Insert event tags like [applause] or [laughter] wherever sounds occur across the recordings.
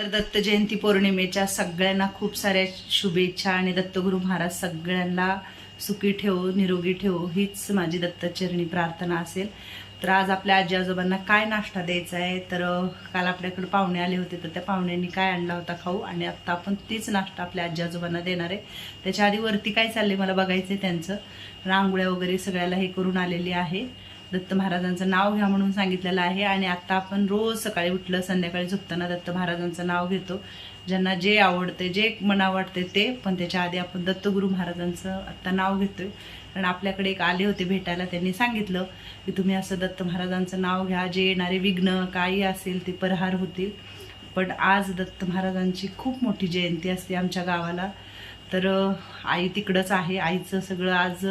तर दत्त जयंती पौर्णिमेच्या सगळ्यांना खूप साऱ्या शुभेच्छा आणि दत्तगुरु महाराज सगळ्यांना सुखी ठेवो निरोगी ठेवो हीच माझी दत्तचरणी प्रार्थना असेल. तर आज आपल्या आजी आजोबांना काय नाश्ता द्यायचा आहे? तर काल आपल्याकडे पाहुणे आले होते तर त्या पाहुण्यांनी काय आणला होता खाऊ? आणि आत्ता आपण तीच नाश्ता आपल्या आजी आजोबांना देणार आहे. त्याच्या आधी वरती काय चालले मला बघायचं आहे त्यांचं. रांगोळ्या वगैरे सगळ्याला हे करून आलेली आहे. दत्त महाराजांचं नाव घ्या म्हणून सांगितलेलं आहे. आणि आत्ता आपण रोज सकाळी उठलं संध्याकाळी झोपताना दत्त महाराजांचं नाव घेतो. ज्यांना जे आवडते जे मना वाटते ते पण त्याच्या आधी आपण दत्तगुरू महाराजांचं आत्ता नाव घेतोय. कारण आपल्याकडे एक आले होते भेटायला त्यांनी सांगितलं की तुम्ही असं दत्त महाराजांचं नाव घ्या. जे येणारे विघ्न काही असेल ते परहार होतील. पण आज दत्त महाराजांची खूप मोठी जयंती असते आमच्या गावाला. तर आई तिकडंच आहे. आईचं सगळं आज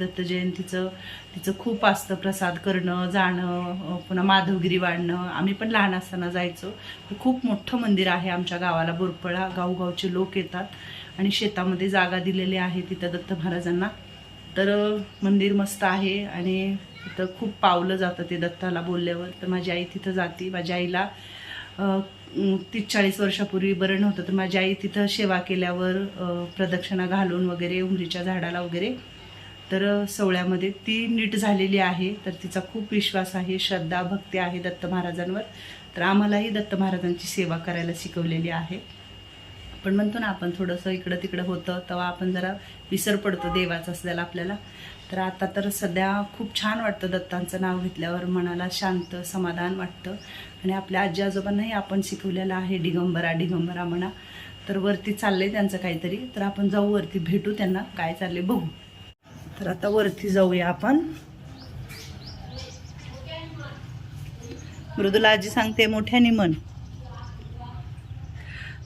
दत्त जयंतीचं तिचं खूप असतं प्रसाद करणं जाणं पुन्हा माधवगिरी वाढणं. आम्ही पण लहान असताना जायचो. हे खूप मोठं मंदिर आहे आमच्या गावाला बोरपळा. गावगावचे लोक येतात आणि शेतामध्ये जागा दिलेली आहे तिथं दत्त महाराजांना. तर मंदिर मस्त आहे आणि तिथं खूप पावलं जातं ते दत्ताला बोलल्यावर. तर माझी आई तिथं जाते. माझ्या आईला तीस चाळीस वर्षापूर्वी बरण होतं तर माझी आई तिथं सेवा केल्यावर प्रदक्षिणा घालून वगैरे उमरीच्या झाडाला वगैरे. तर अ, सवळ्यामध्ये ती नीट झालेली आहे तर तिचा खूप विश्वास आहे श्रद्धा भक्ती आहे दत्त महाराजांवर. तर आम्हालाही दत्त महाराजांची सेवा करायला शिकवलेली आहे. पण म्हणतो ना आपण थोडंसं इकडं तिकडं होतं तेव्हा आपण जरा विसर पडतो देवाचा असल्याला आपल्याला. तर आता तर सध्या खूप छान वाटतं दत्तांचं नाव घेतल्यावर मनाला शांत समाधान वाटतं. आणि आपल्या आजी आजोबांनाही आपण शिकवलेलं आहे डिगंबरा डिगंबरा म्हणा. तर वरती चाललंय त्यांचं काहीतरी. तर आपण जाऊ वरती भेटू त्यांना. काय चाललंय बघू. तर आता वरती जाऊया आपण. मृदुला आजी सांगते मोठ्याने मन.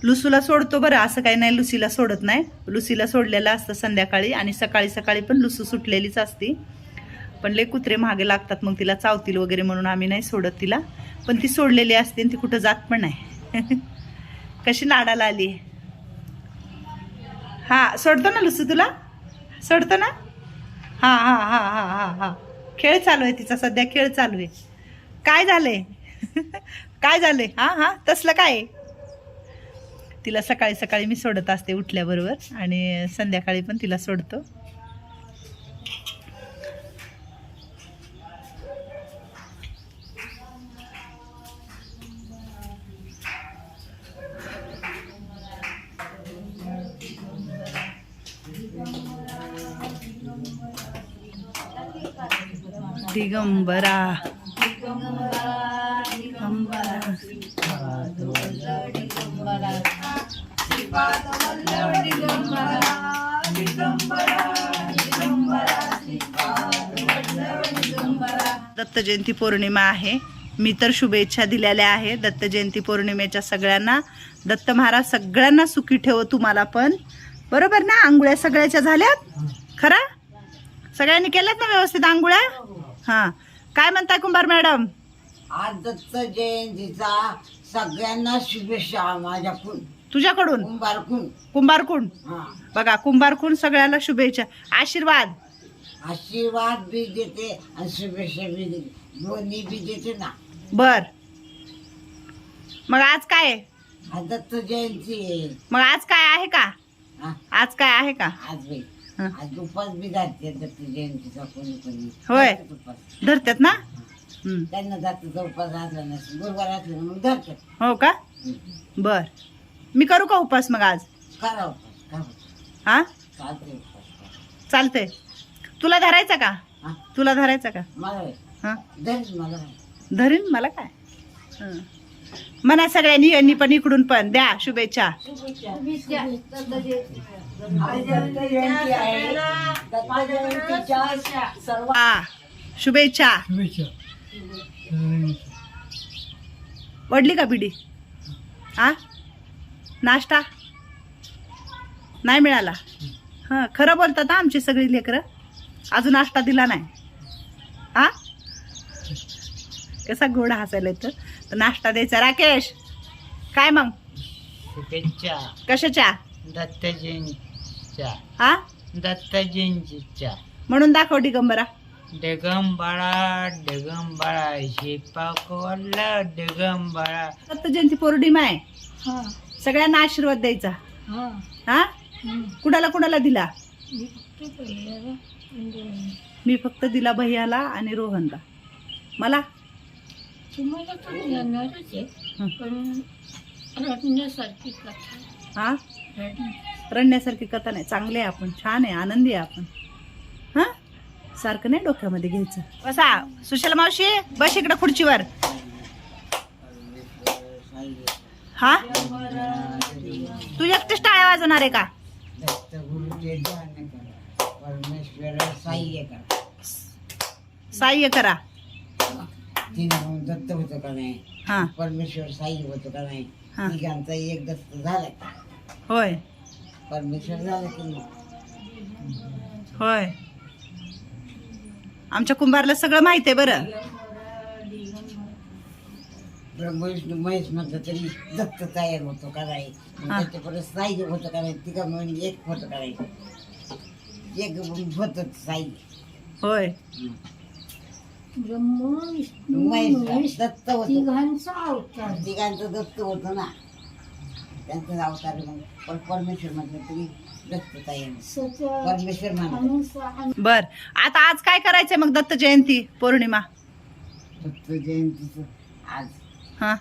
लुसूला सोडतो बरं. असं काही नाही लुसीला सोडत नाही. लुसीला सोडलेलं असतं संध्याकाळी आणि सकाळी सकाळी पण लुसू सुटलेलीच असती. पण लय कुत्रे मागे लागतात मग तिला चावतील वगैरे म्हणून आम्ही नाही सोडत तिला. पण ती सोडलेली असते आणि ती कुठं जात पण नाही. [laughs] कशी नाडाला आली? हा सोडतो ना लुसू तुला? सोडतो ना? हा हा हा हा हा हां. खेळ चालू आहे तिचा सध्या खेळ चालू आहे. काय झालंय? [laughs] काय झालंय? हा हा तसलं काय तिला सकाळी सकाळी मी सोडत असते उठल्याबरोबर आणि संध्याकाळी पण तिला सोडतो. दिगंबरा. दत्त जयंती पौर्णिमा आहे. मी तर शुभेच्छा दिलेल्या आहे दत्त जयंती पौर्णिमेच्या सगळ्यांना दत्त महाराज सगळ्यांना सुखी ठेव तुम्हाला पण. बरोबर ना? आंघोळ्या सगळ्याच्या झाल्यात? खरा? सगळ्यांनी केल्यात ना व्यवस्थित आंघोळ्या? हा. काय म्हणताय कुंभार मॅडम? आज दत्त जयंतीचा सगळ्यांना शुभेच्छा माझ्याकडून. तुझ्याकडून? कुंभारकून कुंभारकुंड हा. बघा कुंभारकुंड सगळ्याला शुभेच्छा. आशीर्वाद. आशीर्वाद बी देते आणि शुभेच्छा बी देते. दोन्ही बी देते ना. बर. मग आज काय आहे? आज दत्त जयंती आहे. मग आज काय आहे का? हा, आज काय आहे का? आज बी हा. आज उपास बी घालते दत्त जयंतीचा कोणी कोणी. होय. धरतात उपास धरतात ना? हं. त्यांना उपास असला गुरुवार असला ना मग धरतात हो का? बर. मी करू का उपास मग आज? करा उपास करा हा? चालते उपास करा. चालतंय. तुला धरायचा का? हा. तुला धरायचा का? मला होय. हा? धरीच मला. धरीन मला काय? हं. म्हणा सगळ्यांनी यांनी पण इकडून पण. द्या शुभेच्छा. सर्व शुभेच्छा. वडली का बिडी हा? नाश्ता? नाही मिळाला? हां खरं बोलतात आमची सगळी लेकरं? अजून नाश्ता दिला नाही. हा? कसा गोड हसायला येतं. तर नाश्ता द्यायचा. राकेश काय मग? शुभेच्छा. कशाच्या? दत्त जयंतीच्या हा म्हणून दाखव दिगंबरा. डगंबाळा डगंबाळा शिपाकोला डगंबाळा दत्त जयंती पौर्णिमा आहे. हा. सगळ्यांना आशीर्वाद द्यायचा. हा. हा? कुणाला कुणाला दिला? मी फक्त पहिल्याला आणि मी फक्त दिला भैयाला आणि रोहनला. मला? तुम्हाला तर येणारच आहे. हं. पण रडण्यासारखी कथा. हा? रडण्या रडण्यासारखी कथा नाही. चांगले आहे आपण. छान आहे. आनंदी आहे आपण. हा? सारखं नाही डोक्यामध्ये घ्यायचं. बसा. सुशल मावशी बस इकडं खुर्चीवर. हा? तू एकटीच टाळ्या वाजवणार आहे का? ध्यान करा. दत्त होतं का नाही? हा. परमेश्वर सहाय्य होतं का नाही? हा. तिघांचा एक दत्त झाला होय. परमेश्वर झालं की नाही? होय. आमच्या कुंभारला सगळं माहिती आहे बरं. ब्रह्म विष्णू महेश म्हटलं तरी दत्त तयार होतो का नाही? मग हा. त्याच्या परत साई होतं का नाही? तिघा मिळून एक होतं का नाही? एक होतं साई. होय. ब्रह्म विष्णू महेश महेश दत्त होतं. तिघांचा अवतार. तिघांचं दत्त होतं ना. त्यांचं अवतार मग. पण परमेश्वर म्हटलं तरी दत्त तयार होतं. सत्य परमेश्वर आणि बर. आता आज काय करायचंय मग दत्त जयंती पौर्णिमा? दत्त जयंतीचं आज. हा.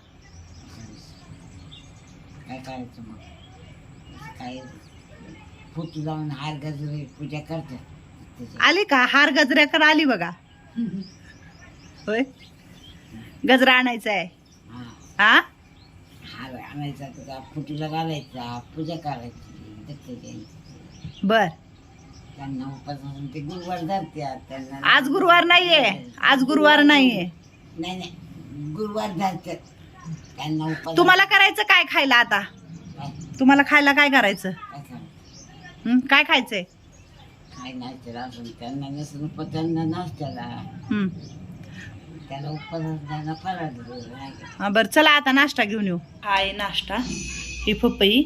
काय करायचं मग? काय? फोटो लावून हार गजरे पूजा करतात. आली का? हार गजऱ्याकडे आली बघा. [laughs] होय? गजरा आणायचा आहे. हा. हा? हार आणायचा त्याचा फुटीला घालायचा पूजा करायची दत्त जयंती बर. त्यांना उपासून ते गुरुवार त्यांना आज गुरुवार नाहीये. आज गुरुवार नाहीये. नाही नाही. गुरुवार धरतात त्यांना उपास तुम्हाला करायचं काय खायला आता? काय? तुम्हाला खायला काय करायचं? काय करायचं? हं? काय खायचंय? काय नाश्त्याला असून त्यांना नसून पण त्यांना नाश्त्याला. हं. त्याला फराळ? हा बरं चला आता नाश्ता घेऊन येऊ. हा आहे नाश्ता. ही पपई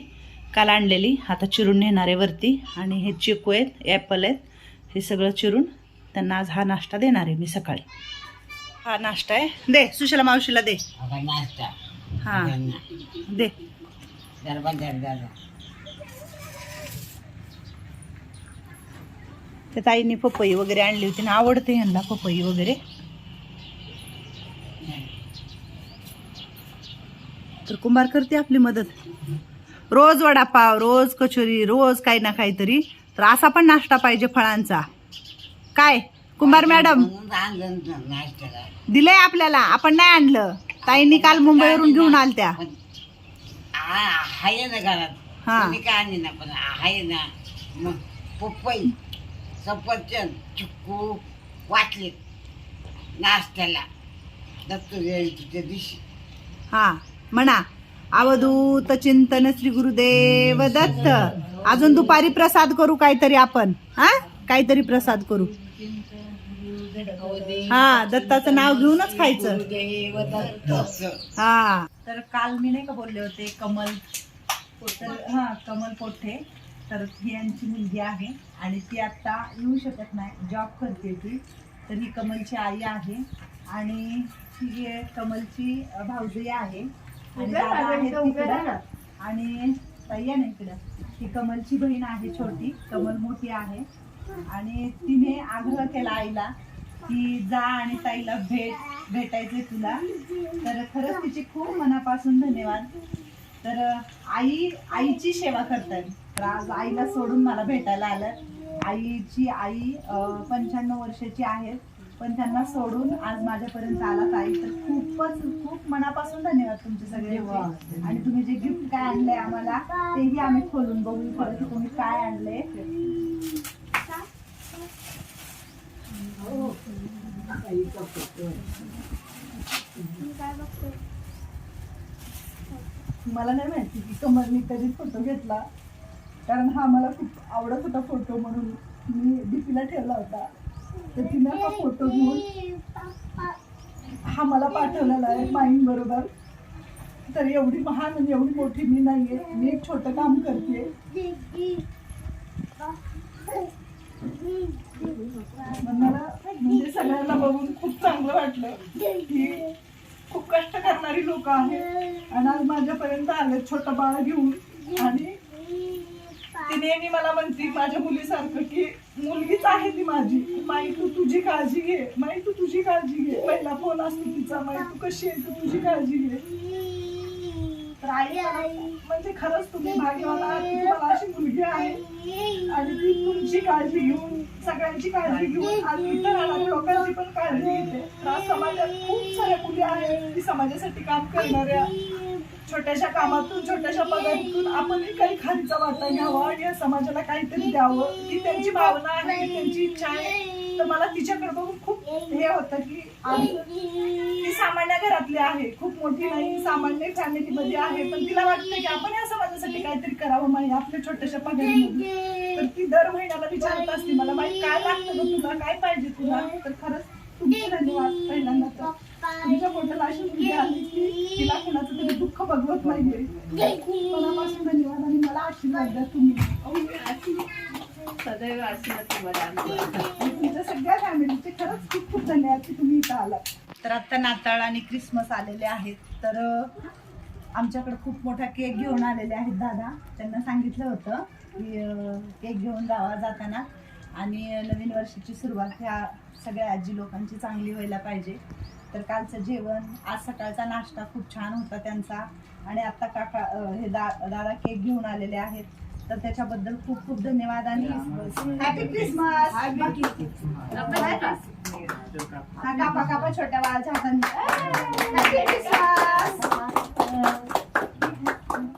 काल आणलेली. आता चिरून नेणार आहे वरती. आणि हे चिकू आहेत ॲपल आहेत. हे सगळं चिरून त्यांना आज हा नाश्ता देणार आहे मी सकाळी. हा नाश्ता आहे. दे सुशला मावशीला दे. नाश्ता. हा. दे. गरबा त्या ताईंनी पपई वगैरे आणली होती ना आवडते ह्यांना पपई वगैरे. तर कुंभार करते आपली मदत. रोज वडापाव रोज कचोरी रोज काही ना काहीतरी. तर असा पण नाश्ता पाहिजे फळांचा. काय? कुंभार मॅडम. दिलंय आपल्याला. आपण नाही आणलं. ताईंनी काल मुंबईवरून घेऊन आलत्या. आहे ना घरात हा. कोणी काय आणली ना पण आहे ना मग पपई सफरचंद चिक्कू वाटले नाश्त्याला दत्त जयंतीच्या दिवशी हा. म्हणा. अवधूत चिंतन श्री गुरुदेव दत्त. अजून दुपारी प्रसाद करू काहीतरी आपण. हा? काहीतरी प्रसाद करू. हा दत्ताचं नाव घेऊनच खायचं. हा. तर काल मी नाही का बोलले होते कमल हा कमल पोठे तर ही यांची मुलगी आहे आणि ती आता येऊ शकत नाही जॉब करते ती. तर ही कमलची आई आहे आणि ही कमलची भाऊजी आहे. आणि दादा आहेत तिकडं. आणि ताई ना इकडं. ही कमलची बहीण आहे छोटी. कमल मोठी आहे. आणि तिने आग्रह केला आईला की जा आणि ताईला भेट भेटायचे तुला. तर खरंच तिचे खूप मनापासून धन्यवाद. तर आई आईची सेवा करतात तर आज आईला सोडून मला भेटायला आलं. आईची आई पंच्याण्णव वर्षाची आहे. पण त्यांना सोडून आज माझ्यापर्यंत आला ताई. तर खूपच खूप मनापासून धन्यवाद तुमचे सगळे आणि तुम्ही जे गिफ्ट काय आणलंय आम्हाला तेही आम्ही खोलून बघू खरं की तुम्ही काय आणले मला नाही माहिती की कमलनी कधी फोटो घेतला. कारण हा मला खूप आवडत होता फोटो म्हणून मी डीपीला ठेवला होता. तर तिनं हा फोटो घेऊन हा मला पाठवलेला आहे माईन बरोबर तर एवढी महान आणि एवढी मोठी मी नाहीये. मी एक छोटं काम करते मला म्हणजे सगळ्यांना बघून खूप चांगलं वाटलं की खूप कष्ट करणारी लोक आहेत. आणि आज माझ्यापर्यंत आले छोटं बाळ घेऊन. आणि ती नेहमी मला म्हणते माझ्या मुलीसारखं की मुलगीच आहे ती माझी. माई तू तुझी काळजी घे. माई तू तुझी काळजी घे. पहिला फोन असतो तिचा. माई तू कशी आहे? तू तुझी काळजी घे. तर आई मला म्हणजे खरंच तुम्ही भाग्यवान आहात की तुम्हाला अशी मुलगी आहे. आणि ती तुमची काळजी घेऊन सगळ्यांची काळजी घेऊन आणि इतर राहणाऱ्या लोकांची पण काळजी घेते. समाजात खूप साऱ्या मुली आहेत. की समाजासाठी काम करणाऱ्या. छोट्याशा कामातून छोट्याशा पगारातून आपणही काही खालीचा वाटा घ्यावा आणि या समाजाला काहीतरी द्यावं. ही त्यांची भावना आहे त्यांची इच्छा आहे. तर मला तिच्याकडे बघून खूप हे होतं की ती सामान्य घरातली आहे. खूप मोठी नाही सामान्य फॅमिलीमध्ये आहे. पण तिला वाटतं की आपण या समाजासाठी काहीतरी करावं माहिती आपल्या छोट्याशा पगारीमध्ये तर ती दर महिन्याला विचारत असते मला माहिती काय लागतं ग तुला? काय पाहिजे तुला? तर खरंच तुमचे धन्यवाद पहिल्यांदा तर. तुमच्या पोटाला अशी मुलगी आली की तिला कुणाचं तरी दुःख बघवत नाहीये. खूप मनापासून धन्यवाद आणि मला आशीर्वाद द्या तुम्ही. सदैव आशीर्वाद तुम्हाला तुमच्या सगळ्या फॅमिलीचे खरंच खूप खूप धन्यवाद की तुम्ही इथं आलात. तर आता नाताळ आणि क्रिसमस आलेले आहेत. तर आमच्याकडे खूप मोठा केक घेऊन आलेले आहेत दादा. त्यांना सांगितलं होतं की केक घेऊन जावा जाताना. आणि नवीन वर्षाची सुरुवात ह्या सगळ्या आजी लोकांची चांगली व्हायला पाहिजे. तर कालचं जेवण आज सकाळचा नाश्ता खूप छान होता त्यांचा. आणि आता काका हे दा दादा केक घेऊन आलेले आहेत. तर त्याच्याबद्दल खूप खूप धन्यवाद आणि हॅपी क्रिसमस हा कापा कापा छोट्या बाळाच्या हाताने. Happy Christmas